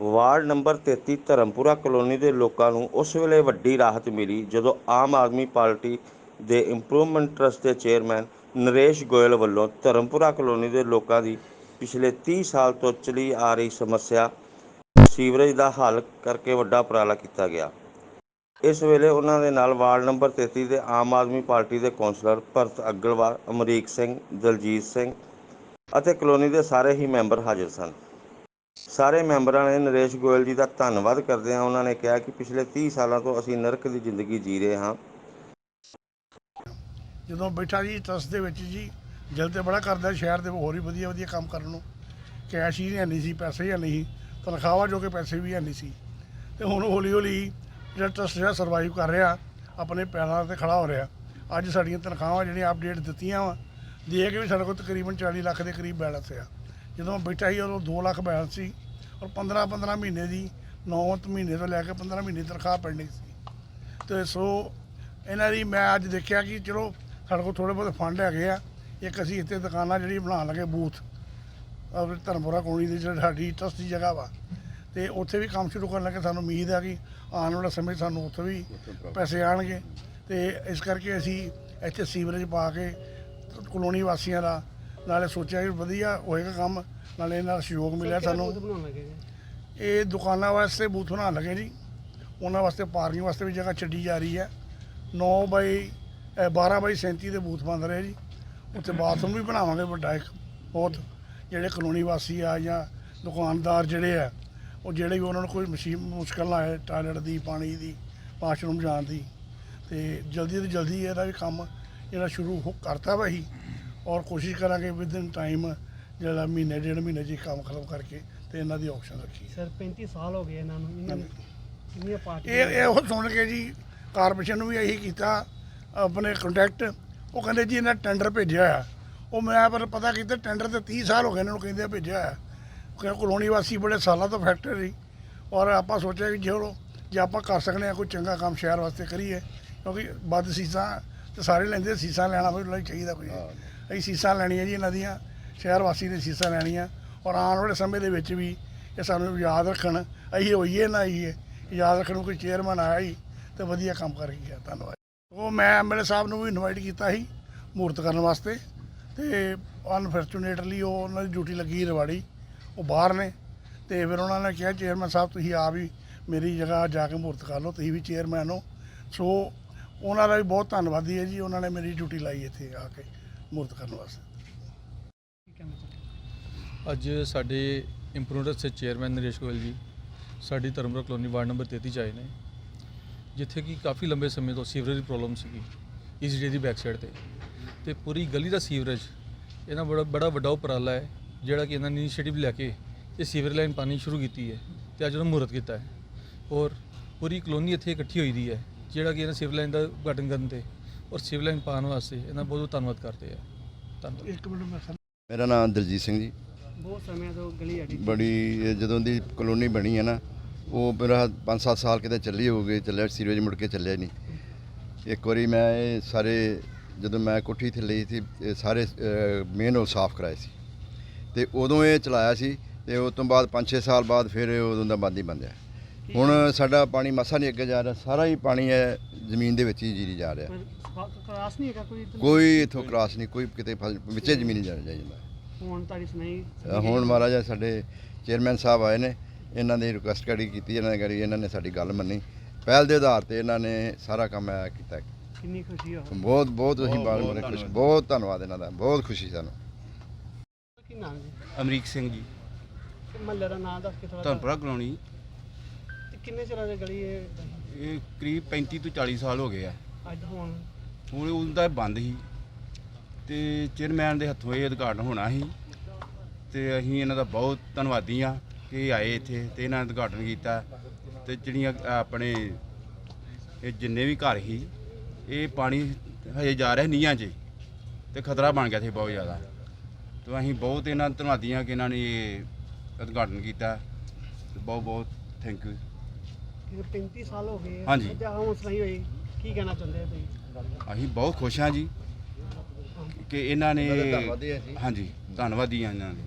Ward number 33 Dharampura colony ਦੇ ਲੋਕਾਂ ਨੂੰ ਉਸ ਵੇਲੇ ਵੱਡੀ ਰਾਹਤ ਮਿਲੀ ਜਦੋਂ ਆਮ ਆਦਮੀ ਪਾਰਟੀ ਦੇ ਇੰਪਰੂਵਮੈਂਟ ਟਰਸਟ ਦੇ ਚੇਅਰਮੈਨ ਨਰੇਸ਼ ਗੋਇਲ ਵੱਲੋਂ ਧਰਮਪੁਰਾ ਕਲੋਨੀ ਦੇ ਲੋਕਾਂ ਦੀ ਪਿਛਲੇ 30 ਸਾਲ ਤੋਂ ਚਲੀ ਆ ਰਹੀ ਸਮੱਸਿਆ ਸੀਵਰੇਜ ਦਾ ਹੱਲ ਕਰਕੇ ਵੱਡਾ ਉਪਰਾਲਾ ਕੀਤਾ ਗਿਆ। ਇਸ ਵੇਲੇ ਉਹਨਾਂ ਦੇ ਨਾਲ ਵਾਰਡ ਨੰਬਰ 33 ਦੇ ਆਮ ਆਦਮੀ ਪਾਰਟੀ ਦੇ ਕੌਂਸਲਰ ਭਰਤ ਅਗਲਵਾਲ ਅਮਰੀਕ ਸਿੰਘ, ਦਲਜੀਤ ਸਿੰਘ ਅਤੇ ਕਲੋਨੀ ਦੇ ਸਾਰੇ ਹੀ ਮੈਂਬਰ ਹਾਜ਼ਰ ਸਨ। ਸਾਰੇ ਮੈਂਬਰਾਂ ਨੇ ਨਰੇਸ਼ ਗੋਇਲ ਜੀ ਦਾ ਧੰਨਵਾਦ ਕਰਦੇ ਹਾਂ। ਉਹਨਾਂ ਨੇ ਕਿਹਾ ਕਿ ਪਿਛਲੇ 30 ਸਾਲਾਂ ਤੋਂ ਅਸੀਂ ਨਰਕ ਦੀ ਜ਼ਿੰਦਗੀ ਜੀ ਰਹੇ ਹਾਂ। ਜਦੋਂ ਬੈਠਾ ਜੀ ਟਰਸਟ ਦੇ ਵਿੱਚ ਜੀ ਦਿਲ ਤੇ ਬੜਾ ਕਰਦਾ ਸ਼ਹਿਰ ਦੇ ਹੋਰ ਹੀ ਵਧੀਆ ਵਧੀਆ ਕੰਮ ਕਰਨ ਨੂੰ। ਕੈਸ਼ ਹੀ ਹੈ ਨਹੀਂ ਸੀ ਪੈਸੇ ਹੀ ਹੈ ਨਹੀਂ ਸੀ, ਤਨਖਾਹਾਂ ਜੋ ਕਿ ਪੈਸੇ ਵੀ ਹੈ ਨਹੀਂ ਸੀ। ਤੇ ਹੁਣ ਹੌਲੀ ਹੌਲੀ ਜਿਹੜਾ ਟਰਸਟ ਜਿਹੜਾ ਸਰਵਾਈਵ ਕਰ ਰਿਹਾ ਆਪਣੇ ਪੈਰਾਂ ਤੇ ਖੜਾ ਹੋ ਰਿਹਾ। ਅੱਜ ਸਾਡੀਆਂ ਤਨਖਾਹਾਂ ਜਿਹੜੀਆਂ ਅਪਡੇਟ ਦਿੱਤੀਆਂ ਵਾ ਦੇਖ ਕੇ ਵੀ ਸਾਡੇ ਕੋਲ ਤਕਰੀਬਨ 40 ਲੱਖ ਦੇ ਕਰੀਬ ਬੈਲੈਂਸ ਆ। ਜਦੋਂ ਬੈਠਾ ਸੀ ਉਦੋਂ 2 ਲੱਖ ਬੈਲੈਂਸ ਸੀ। ਔਰ 15 15 ਮਹੀਨੇ ਦੀ 9 ਮਹੀਨੇ ਤੋਂ ਲੈ ਕੇ 15 ਮਹੀਨੇ ਤਨਖਾਹ ਪੈਂਡਿੰਗ ਸੀ। ਤੇ ਸੋ ਇਹਨਾਂ ਦੀ ਮੈਂ ਅੱਜ ਦੇਖਿਆ ਕਿ ਚਲੋ ਸਾਡੇ ਕੋਲ ਥੋੜੇ ਬਹੁਤ ਫੰਡ ਹੈਗੇ ਆ। ਇੱਕ ਅਸੀਂ ਇੱਥੇ ਦੁਕਾਨਾਂ ਜਿਹੜੀ ਬਣਾਉਣ ਲੱਗੇ ਬੂਥ ਔਰ ਧਰਮਪੁਰਾ ਕੋਣੀ ਦੀ ਜਿਹੜੀ ਸਾਡੀ ਟਰਸਟ ਦੀ ਜਗ੍ਹਾ ਵਾ। ਤੇ ਉੱਥੇ ਵੀ ਕੰਮ ਸ਼ੁਰੂ ਕਰਨ ਲੱਗੇ ਸਾਨੂੰ ਉਮੀਦ ਹੈ ਕਿ ਆਉਣ ਵਾਲੇ ਸਮੇਂ ਸਾਨੂੰ ਉੱਥੇ ਵੀ ਪੈਸੇ ਆਣਗੇ ਤੇ ਇਸ ਕਰਕੇ ਅਸੀਂ ਇੱਥੇ ਸੀਵਰੇਜ ਪਾ ਕੇ ਕਲੋਨੀ ਵਾਸੀਆਂ ਦਾ ਨਾਲੇ ਸੋਚਿਆ ਕਿ ਵਧੀਆ ਹੋਏਗਾ ਕੰਮ ਨਾਲੇ ਇਹਨਾਂ ਦਾ ਸਹਿਯੋਗ ਮਿਲਿਆ ਸਾਨੂੰ। ਬਣਾਉਣ ਲੱਗੇ ਜੀ? ਇਹ ਦੁਕਾਨਾਂ ਵਾਸਤੇ ਬੂਥ ਬਣਾਉਣ ਲੱਗੇ ਜੀ। ਉਹਨਾਂ ਵਾਸਤੇ ਪਾਰਕਿੰਗ ਵਾਸਤੇ ਵੀ ਜਗ੍ਹਾ ਛੱਡੀ ਜਾ ਰਹੀ ਹੈ। 9 ਬਾਈ ਅ, 12 ਬਾਈ 37 ਦੇ ਬੂਥ ਬਣ ਰਹੇ ਜੀ। ਉੱਥੇ ਬਾਥਰੂਮ ਵੀ ਬਣਾਵਾਂਗੇ ਵੱਡਾ ਇੱਕ ਬਹੁਤ। ਜਿਹੜੇ ਕਲੋਨੀ ਵਾਸੀ ਆ ਜਾਂ ਦੁਕਾਨਦਾਰ ਜਿਹੜੇ ਆ ਉਹ ਜਿਹੜੇ ਵੀ ਉਹਨਾਂ ਨੂੰ ਕੋਈ ਮਸ਼ੀਨ ਮੁਸ਼ਕਲ ਨਾ ਆਏ ਟਾਇਲਟ ਦੀ ਪਾਣੀ ਦੀ ਵਾਸ਼ਰੂਮ ਜਾਣ ਦੀ। ਤੇ ਜਲਦੀ ਤੋਂ ਜਲਦੀ ਇਹਦਾ ਵੀ ਕੰਮ ਜਿਹੜਾ ਸ਼ੁਰੂ ਹੋ ਕਰਤਾ ਵਾ ਹੀ। ਔਰ ਕੋਸ਼ਿਸ਼ ਕਰਾਂਗੇ ਵਿਦਨ ਟਾਈਮ ਜਿਹੜਾ ਮਹੀਨੇ ਡੇਢ ਮਹੀਨੇ ਹੀ ਕੰਮ ਖਤਮ ਕਰਕੇ ਤੇ ਇਹਨਾਂ ਦੀ ਆਪਸ਼ਨ ਰੱਖੀ। ਸਰ 35 ਸਾਲ ਹੋ ਗਏ ਇਹਨਾਂ ਨੂੰ। ਇਹਨਾਂ ਨੇ ਕਿੰਨੀਆਂ ਇਹ ਪਾਰਟੀਆਂ ਇਹ ਉਹ ਸੁਣ ਕੇ ਜੀ ਕਾਰਪੋਰੇਸ਼ਨ ਨੂੰ ਵੀ ਇਹੀ ਕੀਤਾ ਆਪਣੇ ਕੰਟੈਕਟ ਉਹ ਕਹਿੰਦੇ ਜੀ ਇਹਨਾਂ ਟੈਂਡਰ ਭੇਜਿਆ ਆ। ਉਹ ਮੈਂ ਪਰ ਪਤਾ ਕੀਤਾ ਟੈਂਡਰ ਤੇ 30 ਸਾਲ ਹੋ ਗਏ ਇਹਨਾਂ ਨੂੰ ਕਹਿੰਦੇ ਭੇਜਿਆ ਆ। ਕਿ ਕਲੋਨੀ ਵਾਸੀ ਬੜੇ ਸਾਲਾਂ ਤੋਂ ਫੈਕਟਰੀ ਔਰ ਆਪਾਂ ਸੋਚਿਆ ਕਿ ਜੇ ਜੇ ਆਪਾਂ ਕਰ ਸਕਦੇ ਆ ਕੋਈ ਚੰਗਾ ਕੰਮ ਸ਼ਹਿਰ ਵਾਸਤੇ ਕਰੀਏ। ਕਿਉਂਕਿ ਵੱਧ ਸੀਸਾਂ ਤੇ ਸਾਰੇ ਲੈਂਦੇ ਸੀਸਾਂ ਲੈਣਾ ਵੀ ਲਈ ਚਾਹੀਦਾ ਕੋਈ। ਅਸੀਂ ਸੀਸਾਂ ਲੈਣੀਆਂ ਜੀ ਇਹਨਾਂ ਦੀਆਂ, ਸ਼ਹਿਰ ਵਾਸੀ ਨੇ ਸੀਸਾਂ ਲੈਣੀਆਂ ਔਰ ਆਉਣ ਵਾਲੇ ਸਮੇਂ ਦੇ ਵਿੱਚ ਵੀ ਇਹ ਸਾਨੂੰ ਯਾਦ ਰੱਖਣ, ਅਸੀਂ ਹੋਈਏ ਨਾ ਹੋਈਏ, ਯਾਦ ਰੱਖਣ ਨੂੰ ਕੋਈ ਚੇਅਰਮੈਨ ਆਇਆ ਹੀ ਤੇ ਵਧੀਆ ਕੰਮ ਕਰ ਗਿਆ ਧੰਨਵਾਦ। ਉਹ ਮੈਂ ਐਮਐਲਏ ਸਾਹਿਬ ਨੂੰ ਵੀ ਇਨਵਾਈਟ ਕੀਤਾ ਸੀ ਮੂਰਤ ਕਰਨ ਵਾਸਤੇ ਤੇ ਅਨਫੋਰਚੂਨੇਟਲੀ ਉਹ ਉਹਨਾਂ ਦੀ ਡਿਊਟੀ ਲੱਗੀ ਰਵਾੜੀ, ਉਹ ਬਾਹਰ ਨੇ ਤੇ ਫਿਰ ਉਹਨਾਂ ਨੇ ਕਿਹਾ ਚੇਅਰਮੈਨ ਸਾਹਿਬ, ਤੁਸੀਂ ਆਪ ਹੀ ਮੇਰੀ ਜਗ੍ਹਾ ਜਾ ਕੇ ਮੂਰਤ ਕਰ ਲਓ, ਤੁਸੀਂ ਵੀ ਚੇਅਰਮੈਨ ਹੋ। ਸੋ ਉਹਨਾਂ ਦਾ ਵੀ ਬਹੁਤ ਧੰਨਵਾਦੀ ਹੈ ਜੀ, ਉਹਨਾਂ ਨੇ ਮੇਰੀ ਡਿਊਟੀ ਲਾਈ ਇੱਥੇ ਆ ਕੇ। ਮੂਰਤ ਕਰਨ ਵਾਸਤੇ। ਅੱਜ ਸਾਡੇ ਇੰਪਰੂਵਮੈਂਟ ਦੇ ਚੇਅਰਮੈਨ ਨਰੇਸ਼ ਗੋਇਲ ਜੀ, ਸਾਡੀ ਧਰਮਪੁਰਾ ਕਲੋਨੀ ਵਾਰਡ ਨੰਬਰ 33 ਚ ਆਏ ਨੇ, ਜਿੱਥੇ ਕਿ ਕਾਫੀ ਲੰਬੇ ਸਮੇਂ ਤੋਂ ਸੀਵਰੇਜ ਦੀ ਪ੍ਰੋਬਲਮ ਸੀਗੀ ਈਜ਼ੀ ਦੀ ਬੈਕ ਸਾਈਡ ਤੇ। ਤੇ ਪੂਰੀ ਗਲੀ ਦਾ ਸੀਵਰੇਜ ਇਹਨਾਂ ਬੜਾ ਬੜਾ ਵੱਡਾ ਉਪਰਾਲਾ ਹੈ, ਜਿਹੜਾ ਕਿ ਇਹਨਾਂ ਨੇ ਇਨੀਸ਼ੀਏਟਿਵ ਲੈ ਕੇ ਇਹ ਸੀਵਰੇਜ ਲਾਈਨ ਪਾਣੀ ਸ਼ੁਰੂ ਕੀਤੀ ਹੈ ਤੇ ਅੱਜ ਉਹਨੂੰ ਮੂਰਤ ਕੀਤਾ ਹੈ। ਔਰ ਪੂਰੀ ਕਲੋਨੀ ਇੱਥੇ ਇਕੱਠੀ ਹੋਈ ਦੀ ਹੈ, ਜਿਹੜਾ ਕਿ ਇਹਨਾਂ ਸੀਵਰ ਲਾਈਨ ਦਾ ਉਦਘਾਟਨ ਕਰਨ ਤੇ ਔਰ ਸੀਵਰ ਲਾਈਨ ਪਾਉਣ ਵਾਸਤੇ ਇਹਨਾਂ ਬਹੁਤ ਬਹੁਤ ਧੰਨਵਾਦ ਕਰਦੇ ਆ। ਧੰਨਵਾਦ। ਇੱਕ ਮਿੰਟ ਮੈਂ ਮੇਰਾ ਨਾਮ ਦਲਜੀਤ ਸਿੰਘ ਜੀ। ਬਹੁਤ ਸਮੇਂ ਤੋਂ ਗਲੀ ਅੜੀ ਬੜੀ ਜਦੋਂ ਦੀ ਕਲੋਨੀ ਬਣੀ ਹੈ ਨਾ ਉਹ ਮੇਰਾ 5-7 ਸਾਲ ਕਿਤੇ ਚੱਲੀ ਹੋ ਗਏ ਚੱਲਿਆ ਸੀਰੇਜ ਮੁੜ ਕੇ ਚੱਲਿਆ ਨਹੀਂ। ਇੱਕ ਵਾਰੀ ਮੈਂ ਇਹ ਸਾਰੇ ਜਦੋਂ ਮੈਂ ਕੋਠੀ ਲਈ ਸੀ ਇਹ ਸਾਰੇ ਮੇਨ ਉਹ ਸਾਫ਼ ਕਰਾਏ ਸੀ। ਤੇ ਉਦੋਂ ਇਹ ਚਲਾਇਆ ਸੀ ਤੇ ਉਸ ਤੋਂ ਬਾਅਦ 5-6 ਸਾਲ ਬਾਅਦ ਫਿਰ ਇਹ ਉਦੋਂ ਦਾ ਬੰਦ ਹੀ ਬੰਦਿਆ ਹੁਣ ਸਾਡਾ ਪਾਣੀ ਮਸਾ ਨਹੀਂ ਅੱਗੇ ਜਾ ਰਿਹਾ ਸਾਰਾ ਹੀ ਪਾਣੀ ਹੈ ਜ਼ਮੀਨ ਦੇ ਵਿੱਚ ਹੀ ਜੀਰੀ ਜਾ ਰਿਹਾ। ਨਹੀਂ ਹੈਗਾ ਕੋਈ? ਕੋਈ ਇਥੋਂ ਕ੍ਰਾਸ ਨਹੀਂ ਕੋਈ ਕਿਤੇ ਫਸ- ਵਿੱਚੇ ਜ਼ਮੀਨ ਜਾ ਜਾਂਦਾ ਹੁਣ ਤੁਹਾਡੀ ਸੁਣਾਈ। ਹੁਣ ਮਹਾਰਾਜਾ ਸਾਡੇ ਚੇਅਰਮੈਨ ਸਾਹਿਬ ਆਏ ਨੇ ਇਹਨਾਂ ਦੀ ਰਿਕੁਐਸਟ ਕਰੀ ਕੀਤੀ ਇਹਨਾਂ ਨੇ ਕਰੀ ਇਹਨਾਂ ਨੇ ਸਾਡੀ ਗੱਲ ਮੰਨੀ। ਪਹਿਲ ਦੇ ਆਧਾਰ ਤੇ ਇਹਨਾਂ ਨੇ ਸਾਰਾ ਕੰਮ ਇਹ ਕੀਤਾ। ਕਿੰਨੀ ਖੁਸ਼ੀ ਹੋ ਬਹੁਤ ਬਹੁਤ ਅਸੀਂ ਬਾਲ ਮਰੇ ਖੁਸ਼ ਬਹੁਤ ਧੰਨਵਾਦ ਇਹਨਾਂ ਦਾ ਬਹੁਤ ਖੁਸ਼ੀ ਸਾਨੂੰ। ਕੀ ਨਾਮ ਜੀ? ਅਮਰੀਕ ਸਿੰਘ ਜੀ। ਮਹੱਲੇ ਦਾ ਨਾਮ ਦੱਸ ਕੇ ਥੋੜਾ ਧਰਮਪੁਰਾ ਕਲੋਨੀ। ਤੇ ਕਿੰਨੇ ਚਿਰਾਂ ਦੀ ਗਲੀ ਇਹ? ਇਹ ਕਰੀਬ 35 ਤੋਂ 40 ਸਾਲ ਹੋ ਗਏ ਆ। ਅੱਜ ਹੁਣ ਹੁਣ ਉਦੋਂ ਇਹ ਬੰਦ ਸੀ ਤੇ ਚੇਅਰਮੈਨ ਦੇ ਹੱਥੋਂ ਇਹ ਉਦਘਾਟਨ ਹੋਣਾ ਸੀ ਤੇ ਅਸੀਂ ਇਹਨਾਂ ਦਾ ਬਹੁਤ ਧੰਨਵਾਦੀ ਆ ਕਿ ਆਏ ਇੱਥੇ ਤੇ ਇਹਨਾਂ ਨੇ ਉਦਘਾਟਨ ਕੀਤਾ ਤੇ ਜਿਹੜੀਆਂ ਆਪਣੇ ਇਹ ਜਿੰਨੇ ਵੀ ਘਰ ਸੀ ਇਹ ਪਾਣੀ ਹਜੇ ਜਾ ਰਿਹਾ ਨੀਹਾਂ 'ਚ ਤੇ ਖਤਰਾ ਬਣ ਗਿਆ ਸੀ ਬਹੁਤ ਜ਼ਿਆਦਾ। ਤੇ ਅਸੀਂ ਬਹੁਤ ਇਹਨਾਂ ਧੰਨਵਾਦੀ ਆ ਕਿ ਇਹਨਾਂ ਨੇ ਇਹ ਉਦਘਾਟਨ ਕੀਤਾ। ਤੇ ਬਹੁਤ ਬਹੁਤ ਥੈਂਕ ਯੂ ਇਹ 35 ਸਾਲ ਹੋ ਗਏ। ਹਾਂਜੀ। ਤੇ ਹੁਣ ਸੁਣਾਈ ਹੋਈ। ਕੀ ਕਹਿਣਾ ਚਾਹੁੰਦੇ ਹੋ ਤੁਸੀਂ? ਅਸੀਂ ਬਹੁਤ ਖੁਸ਼ ਹਾਂ ਜੀ ਕਿ ਇਹਨਾਂ ਨੇ। ਹਾਂਜੀ ਧੰਨਵਾਦੀ ਹਾਂ ਇਹਨਾਂ ਦੇ